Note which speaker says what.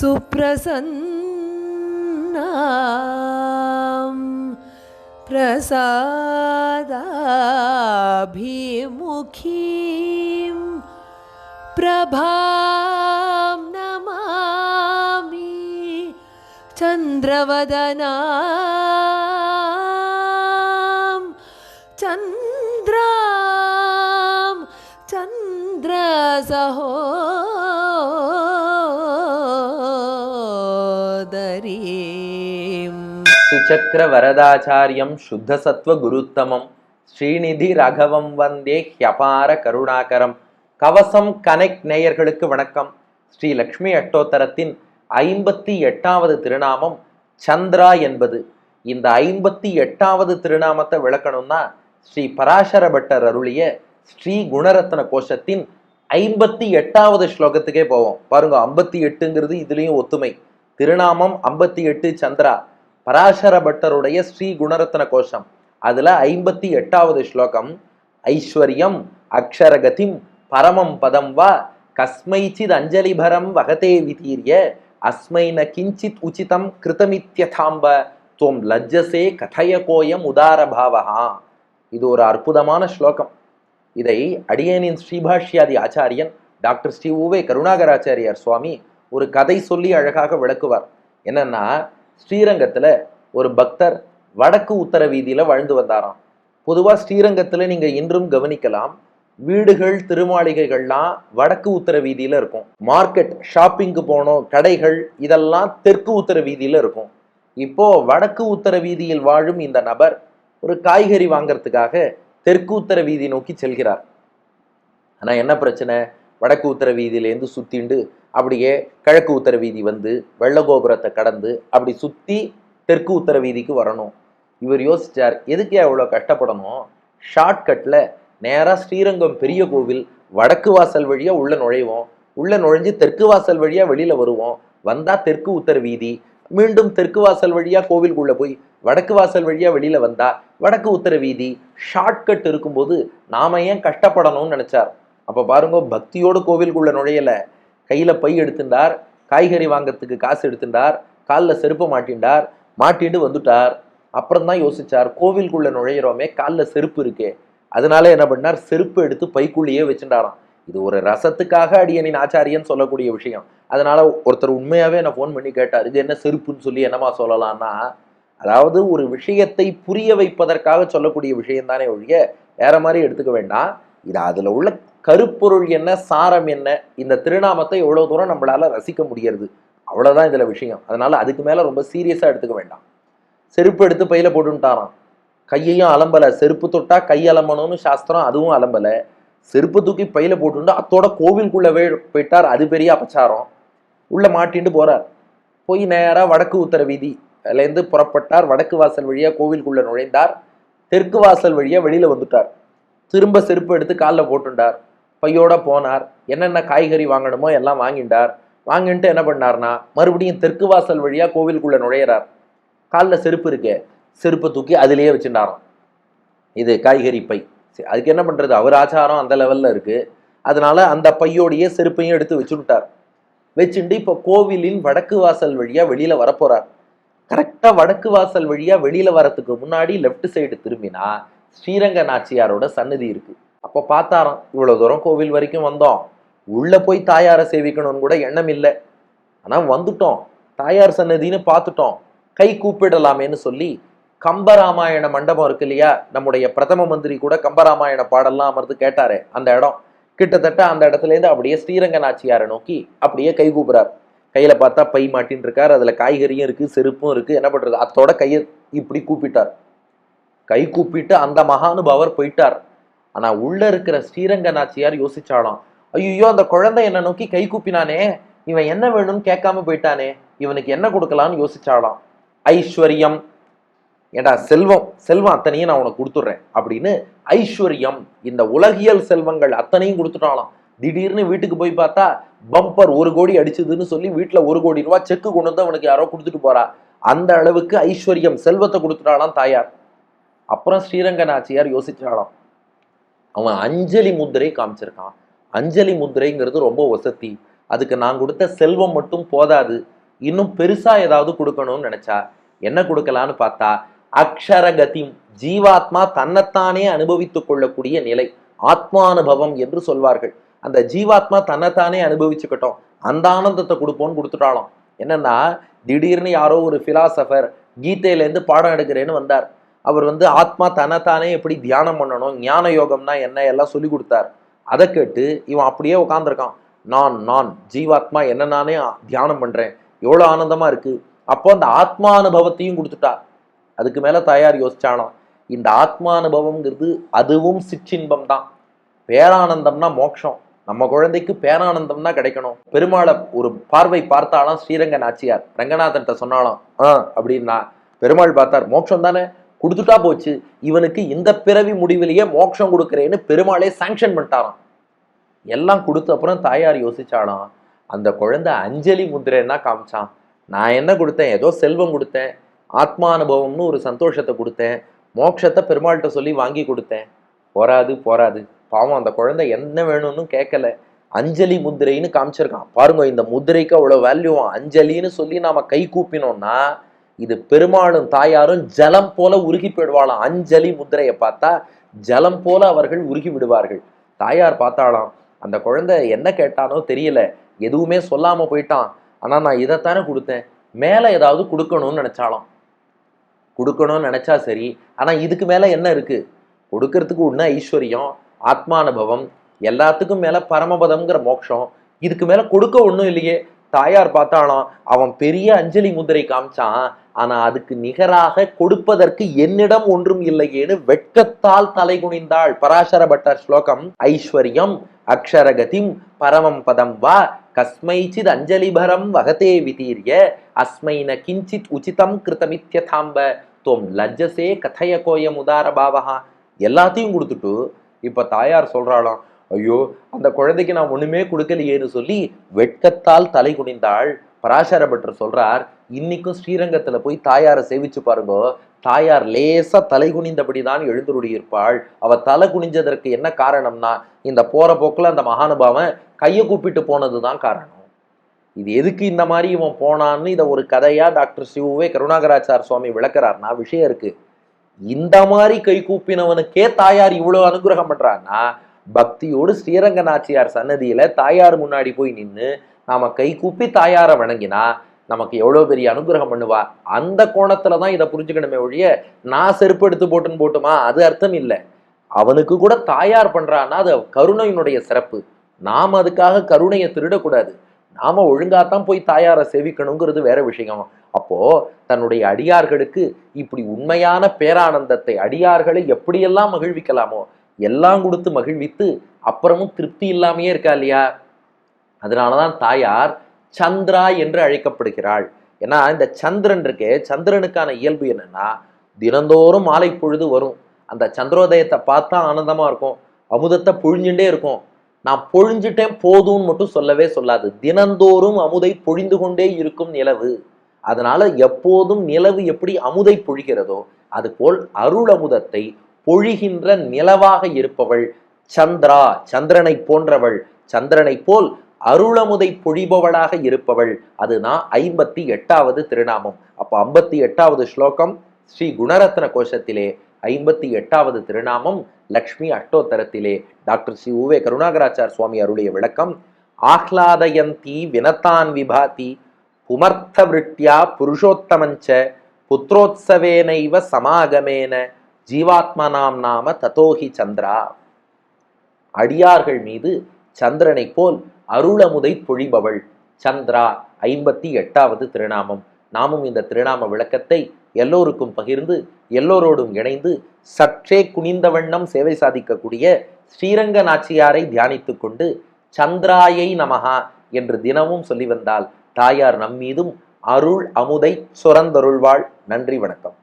Speaker 1: सुप्रसन्नां प्रसादाभिमुखीं प्रभां பிரவதனாம் சந்திராம் சந்திரசஹோ
Speaker 2: சுச்சக்கர வரதாச்சாரியம் சுத்தசத்வ குருத்தமம் ஸ்ரீநிதி ரகவம் வந்தே ஹியபார கருணாகரம். கவசம் கனெக்ட் நேயர்களுக்கு வணக்கம். ஸ்ரீ லக்ஷ்மி அட்டோத்தரத்தின் ஐம்பத்தி எட்டாவது திருநாமம் சந்திரா என்பது இந்த ஐம்பத்தி எட்டாவது திருநாமத்தை விளக்கணும்னா ஸ்ரீ பராசர பட்டர் அருளிய ஸ்ரீ குணரத்ன கோஷத்தின் ஐம்பத்தி எட்டாவது ஸ்லோகத்துக்கே போவோம். பாருங்க ஐம்பத்தி எட்டுங்கிறது இதுலயும் ஒத்துமை. திருநாமம் ஐம்பத்தி எட்டு சந்திரா பராசர பட்டருடைய ஸ்ரீ குணரத்ன கோஷம். அதுல ஐம்பத்தி எட்டாவது ஸ்லோகம் ஐஸ்வர்யம் அக்ஷரகதிம் பரமம் பதம் வா கஸ்மைச்சித் அஞ்சலிபரம் வகதே விதீரிய அஸ்மை கிஞ்சித் உச்சிதம் கிருதமித்யதாம்ப. துவம் லஜ்ஜசே கதய கோயம் உதாரபாவஹா. இது ஒரு அற்புதமான ஸ்லோகம். இதை அடியேனின் ஸ்ரீபாஷ்யாதி ஆச்சாரியன் டாக்டர் ஸ்ரீ உவே கருணாகராச்சாரியார் சுவாமி ஒரு கதை சொல்லி அழகாக விளக்குவார். என்னன்னா ஸ்ரீரங்கத்தில் ஒரு பக்தர் வடக்கு உத்தர வீதியில் வாழ்ந்து வந்தாராம். பொதுவாக ஸ்ரீரங்கத்தில் நீங்கள் இன்றும் கவனிக்கலாம் வீடுகள் திருமாளிகைகள்லாம் வடக்கு உத்தர வீதியில் இருக்கும் மார்க்கெட் ஷாப்பிங்க்கு போனோம் கடைகள் இதெல்லாம் தெற்கு உத்தர வீதியில் இருக்கும். இப்போ வடக்கு உத்தர வீதியில் வாழும் இந்த நபர் ஒரு காய்கறி வாங்கறதுக்காக தெற்கு உத்தர வீதி நோக்கி செல்கிறார். ஆனால் என்ன பிரச்சனை? வடக்கு உத்தர வீதியிலேருந்து சுத்திண்டு அப்படியே கிழக்கு உத்தர வீதி வந்து வெள்ளகோபுரத்தை கடந்து அப்படி சுற்றி தெற்கு உத்தர வீதிக்கு வரணும். இவர் யோசிச்சார் எதுக்கு அவ்வளோ கஷ்டப்படணும்? ஷார்ட்கட்டில் நேராக ஸ்ரீரங்கம் பெரிய கோவில் வடக்கு வாசல் வழியாக உள்ளே நுழைவோம். உள்ளே நுழைஞ்சு தெற்கு வாசல் வழியாக வெளியில் வருவோம். வந்தால் தெற்கு உத்தர வீதி மீண்டும் தெற்கு வாசல் வழியாக கோவிலுக்குள்ளே போய் வடக்கு வாசல் வழியாக வெளியில் வந்தால் வடக்கு உத்தர வீதி ஷார்ட்கட் இருக்கும்போது நாம் ஏன் கஷ்டப்படணும்னு நினச்சார். அப்போ பாருங்க பக்தியோடு கோவிலுக்குள்ளே நுழையலை. கையில் பை எடுத்துட்டார் காய்கறி வாங்கிறதுக்கு காசு எடுத்துட்டார் காலில் செருப்பு மாட்டின்றார் மாட்டிண்டு வந்துட்டார். அப்புறம் தான் யோசிச்சார் கோவிலுக்குள்ளே நுழையிறோமே காலில் செருப்பு இருக்கே. அதனால என்ன பண்ணார்? செருப்பு எடுத்து பைக்குள்ளேயே வச்சுட்டாராம். இது ஒரு ரசத்துக்காக அடியனின் ஆச்சாரியன் சொல்லக்கூடிய விஷயம். அதனால ஒருத்தர் உண்மையாவே என்ன ஃபோன் பண்ணி கேட்டார் இது என்ன செருப்புன்னு சொல்லி என்னமா சொல்லலாம்னா அதாவது ஒரு விஷயத்தை புரிய வைப்பதற்காக சொல்லக்கூடிய விஷயம் தானே ஒழிய வேற மாதிரி எடுத்துக்க வேண்டாம். இது அதுல உள்ள கருப்பொருள் என்ன சாரம் என்ன இந்த திருநாமத்தை எவ்வளவு தூரம் நம்மளால ரசிக்க முடியறது? அவ்வளவுதான் இதுல விஷயம். அதனால அதுக்கு மேல ரொம்ப சீரியஸா எடுத்துக்க வேண்டாம். செருப்பு எடுத்து பையில போட்டுட்டாராம் கையையும் அலம்பலை செருப்பு தொட்டா கை அலம்பணும்னு சாஸ்திரம் அதுவும் அலம்பலை. செருப்பு தூக்கி பையில போட்டுண்டு அத்தோட கோவிலுக்குள்ளே போயிட்டார் அது பெரிய அபச்சாரம். உள்ள மாட்டின்ட்டு போறார். போய் நேராக வடக்கு உத்தர வீதி அதுலேருந்து புறப்பட்டார். வடக்கு வாசல் வழியா கோவிலுக்குள்ள நுழைந்தார். தெற்கு வாசல் வழியா வெளியில வந்துட்டார். திரும்ப செருப்பு எடுத்து காலில் போட்டுண்டார். பையோட போனார். என்னென்ன காய்கறி வாங்கணுமோ எல்லாம் வாங்கிட்டார் வாங்கிட்டு என்ன பண்ணார்னா மறுபடியும் தெற்கு வாசல் வழியா கோவிலுக்குள்ள நுழையிறார். காலில் செருப்பு இருக்கே. செருப்பை தூக்கி அதிலேயே வச்சுட்டாராம். இது காய்கறி பை. சரி, அதுக்கு என்ன பண்ணுறது அவர் ஆச்சாரம் அந்த லெவலில் இருக்குது அதனால் அந்த பையோடையே செருப்பையும் எடுத்து வச்சுட்டார். வச்சுட்டு இப்போ கோவிலின் வடக்கு வாசல் வழியாக வெளியில் வரப்போறார். கரெக்டாக வடக்கு வாசல் வழியாக வெளியில் வரத்துக்கு முன்னாடி லெஃப்ட் சைடு திரும்பினா ஸ்ரீரங்க நாச்சியாரோட சன்னதி இருக்குது அப்போ பார்த்தாராம் இவ்வளோ தூரம் கோவில் வரைக்கும் வந்தோம். உள்ளே போய் தாயாரை சேவிக்கணும்னு கூட எண்ணம் இல்லை. ஆனால் வந்துட்டோம். தாயார் சன்னதின்னு பார்த்துட்டோம். கை கூப்பிடலாமேன்னு சொல்லி கம்பராமாயண மண்டபம் இருக்கு இல்லையா? நம்முடைய பிரதம மந்திரி கூட கம்பராமாயண பாடல்லாம் அமர்ந்து கேட்டாரு. அந்த இடம் கிட்டத்தட்ட அந்த இடத்துல இருந்து அப்படியே ஸ்ரீரங்க நாச்சியாரை நோக்கி அப்படியே கை கூப்புறார். கையில பார்த்தா பை மாட்டின்னு இருக்கார். அதுல காய்கறியும் இருக்கு செருப்பும் இருக்கு. என்ன பண்றது? அத்தோட கையை இப்படி கூப்பிட்டார். கை கூப்பிட்டு அந்த மகானுபாவர் போயிட்டார். ஆனா உள்ள இருக்கிற ஸ்ரீரங்க நாச்சியார் யோசிச்சாலும் ஐயோ அந்த குழந்தை என்ன நோக்கி கை கூப்பினானே. இவன் என்ன வேணும்னு கேட்காம போயிட்டானே. இவனுக்கு என்ன கொடுக்கலாம்னு யோசிச்சாலாம். ஐஸ்வர்யம் ஏடா செல்வம் செல்வம் அத்தனையும் நான் உனக்கு கொடுத்துட்றேன் அப்படின்னு ஐஸ்வர்யம் இந்த உலகியல் செல்வங்கள் அத்தனையும் கொடுத்துட்டாலாம் திடீர்னு வீட்டுக்கு போய் பார்த்தா பம்பர் ஒரு கோடி அடிச்சதுன்னு சொல்லி வீட்டுல ஒரு கோடி ரூபா செக்கு கொண்டு வந்து அவனுக்கு யாரோ கொடுத்துட்டு போறா. அந்த அளவுக்கு ஐஸ்வர்யம் செல்வத்தை கொடுத்துட்டாலாம் தாயார். அப்புறம் ஸ்ரீரங்க நாச்சியார் யோசிச்சாலாம் அவன் அஞ்சலி முத்திரை காமிச்சிருக்கான். அஞ்சலி முத்திரைங்கிறது ரொம்ப வசதி. அதுக்கு நான் கொடுத்த செல்வம் மட்டும் போதாது. இன்னும் பெருசா ஏதாவது கொடுக்கணும்னு நினைச்சா என்ன கொடுக்கலான்னு பார்த்தா அக்ஷரகதி ஜீவாத்மா தன்னைத்தானே அனுபவித்துக் கொள்ளக்கூடிய நிலை ஆத்மானுபவம் என்று சொல்வார்கள். அந்த ஜீவாத்மா தன்னைத்தானே அனுபவிச்சுக்கிட்டோம். அந்த ஆனந்தத்தை கொடுப்போம்னு கொடுத்துட்டாலும் என்னன்னா திடீர்னு யாரோ ஒரு பிலாசபர் கீதையிலேருந்து பாடம் எடுக்கிறேன்னு வந்தார். அவர் வந்து ஆத்மா தன்னைத்தானே எப்படி தியானம் பண்ணணும் ஞான யோகம்னா என்ன எல்லாம் சொல்லி கொடுத்தார். அதை கேட்டு இவன் அப்படியே உட்காந்துருக்கான் நான் நான் ஜீவாத்மா என்ன நானே தியானம் பண்றேன். எவ்வளோ ஆனந்தமா இருக்கு. அப்போ அந்த ஆத்மா அனுபவத்தையும் கொடுத்துட்டா. அதுக்கு மேலே தாயார் யோசிச்சானோ? இந்த ஆத்மானுபவம்ங்கிறது அதுவும் சிற்றின்பம் தான் பேரானந்தம்னா மோட்சம். நம்ம குழந்தைக்கு பேரானந்தம் தான் கிடைக்கணும். பெருமாளை ஒரு பார்வை பார்த்தாலும் ஸ்ரீரங்க நாச்சியார் ரங்கநாதன்ட்ட சொன்னாலும் ஆ அப்படின்னா பெருமாள் பார்த்தார் மோட்சம் தானே? கொடுத்துட்டா போச்சு. இவனுக்கு இந்த பிறவி முடிவிலேயே மோட்சம் கொடுக்குறேன்னு பெருமாளே சாங்ஷன் பண்ணிட்டாராம். எல்லாம் கொடுத்த அப்புறம் தாயார் யோசிச்சாலும் அந்த குழந்தை அஞ்சலி முத்திரைன்னா காமிச்சான். நான் என்ன கொடுத்தேன்? ஏதோ செல்வம் கொடுத்தேன். ஆத்மானுபவம்னு ஒரு சந்தோஷத்தை கொடுத்தேன். மோட்சத்தை பெருமாள்கிட்ட சொல்லி வாங்கி கொடுத்தேன். போராது போராது. பாவம் அந்த குழந்தை என்ன வேணும்னு கேட்கல அஞ்சலி முத்திரைன்னு காமிச்சிருக்கான். பாருங்க இந்த முத்திரைக்கு அவ்வளோ வேல்யூவா அஞ்சலின்னு சொல்லி நாம கை கூப்பினோம்னா இது பெருமாளும் தாயாரும் ஜலம் போல உருகி போயிடுவாளாம். அஞ்சலி முத்திரையை பார்த்தா ஜலம் போல அவர்கள் உருகி விடுவார்கள். தாயார் பார்த்தாளாம் அந்த குழந்தை என்ன கேட்டானோ தெரியல. எதுவுமே சொல்லாம போயிட்டான். ஆனா நான் இதைத்தானே கொடுத்தேன். மேலே ஏதாவது கொடுக்கணும்னு நினைச்சாலாம் கொடுக்கணும்னு நினச்சா சரி. ஆனால் இதுக்கு மேலே என்ன இருக்குது கொடுக்கறதுக்கு உன்ன ஐஸ்வர்யம் ஆத்மானுபவம் எல்லாத்துக்கும் மேலே பரமபதம்ங்கிற மோட்சம் இதுக்கு மேலே கொடுக்க ஒன்றும் இல்லையே. தாயார் பார்த்தாலும் அவன் பெரிய அஞ்சலி முதிரை காமிச்சான். ஆனால் அதுக்கு நிகராக கொடுப்பதற்கு என்னிடம் ஒன்றும் இல்லையேன்னு வெட்கத்தால் தலை குனிந்தாள் பராசர பட்டர் ஸ்லோகம். ஐஸ்வர்யம் அக்ஷரகதிம் பரமம் பதம் வா கஸ்மைச்சித் அஞ்சலிபரம் வகதே விதீரிய அஸ்மைன கிஞ்சித் உச்சிதம் கிருதமித்யதாம்ப தோம் லஜ்ஜசே கதைய கோயம் உதார பாவகா எல்லாத்தையும் கொடுத்துட்டு இப்ப தாயார் சொல்கிறாளாம் ஐயோ அந்த குழந்தைக்கு நான் ஒண்ணுமே கொடுக்கலையேன்னு சொல்லி வெட்கத்தால் தலை குனிந்தாள் பராசர பட்டர் சொல்றார். இன்னைக்கும் ஸ்ரீரங்கத்துல போய் தாயாரை சேவிச்சு பாருங்க. தாயார் லேசா தலை குனிந்தபடிதான் எழுந்துருடியிருப்பாள். அவ தலை குனிஞ்சதற்கு என்ன காரணம்னா இந்த போற போக்குல அந்த மகானுபாவன் கையை கூப்பிட்டு போனதுதான் காரணம். இது எதுக்கு இந்த மாதிரி இவன் போனான்னு இதை ஒரு கதையாக டாக்டர் சிவுவே கருணாகராச்சார் சுவாமி விளக்குறாருன்னா விஷயம் இருக்கு. இந்த மாதிரி கை கூப்பினவனுக்கே தாயார் இவ்வளோ அனுகிரகம் பண்ணுறான்னா பக்தியோடு ஸ்ரீரங்க நாச்சியார் சன்னதியில் தாயார் முன்னாடி போய் நின்று நாம் கை கூப்பி தாயாரை வணங்கினா நமக்கு எவ்வளோ பெரிய அனுகிரகம் பண்ணுவா? அந்த கோணத்தில் தான் இதை புரிஞ்சுக்கணுமே ஒழிய நான் செருப்பு எடுத்து போட்டுன்னு போட்டுமா? அது அர்த்தம் இல்லை. அவனுக்கு கூட தாயார் பண்ணுறான்னா அது கருணையினுடைய சிறப்பு. நாம் அதுக்காக கருணையை திருடக்கூடாது. நாம ஒழுங்காத்தான் போய் தாயாரை சேவிக்கணுங்கிறது வேற விஷயம். அப்போ தன்னுடைய அடியார்களுக்கு இப்படி உண்மையான பேரானந்தத்தை அடியார்களை எப்படியெல்லாம் மகிழ்விக்கலாமோ எல்லாம் கொடுத்து மகிழ்வித்து அப்புறமும் திருப்தி இல்லாமையே இருக்கா இல்லையா? அதனாலதான் தாயார் சந்திரா என்று அழைக்கப்படுகிறாள். ஏன்னா இந்த சந்திரன் இருக்கே சந்திரனுக்கான இயல்பு என்னன்னா தினந்தோறும் மாலை பொழுது வரும். அந்த சந்திரோதயத்தை பார்த்தா ஆனந்தமா இருக்கும். அமுதத்தை பொழிஞ்சுட்டே இருக்கும். நான் பொழிஞ்சிட்டேன் போதும்னு மட்டும் சொல்லவே சொல்லாது. தினந்தோறும் அமுதை பொழிந்து கொண்டே இருக்கும் நிலவு. அதனால எப்போதும் நிலவு எப்படி அமுதை பொழிகிறதோ அதுபோல் அருள் அமுதத்தை பொழிகின்ற நிலவாக இருப்பவள் சந்திரா சந்திரனை போன்றவள். சந்திரனை போல் அருளமுதை பொழிபவளாக இருப்பவள். அதுதான் ஐம்பத்தி எட்டாவது திருநாமம். அப்போ ஐம்பத்தி எட்டாவது ஸ்லோகம் ஸ்ரீ குணரத்ன கோஷத்திலே ஐம்பத்தி எட்டாவது திருநாமம் லக்ஷ்மி அட்டோத்தரத்திலே. டாக்டர் ஸ்ரீ உவே கருணாகராச்சார் சுவாமி அருளிய விளக்கம் ஆஹ்லாதயந்தி வினத்தான் விபாதி புமர்த்த விருட்டியா புருஷோத்தமஞ்ச புத்திரோத்சவேனைவ சமாகமேன ஜீவாத்மனாம் நாம ததோஹி சந்திரா. அடியார்கள் மீது சந்திரனைப் போல் அருளமுதை பொழிபவள் சந்திரா ஐம்பத்தி எட்டாவது திருநாமம். நாமும் இந்த திருநாம விளக்கத்தை எல்லோருக்கும் பகிர்ந்து எல்லோரோடும் இணைந்து சற்றே குனிந்த வண்ணம் சேவை சாதிக்கக்கூடிய ஸ்ரீரங்க நாச்சியாரை தியானித்து கொண்டு சந்திராயை நமகா என்று தினமும் சொல்லி வந்தால் தாயார் நம்மீதும் அருள் அமுதை சுரந்தருள்வாள். நன்றி வணக்கம்.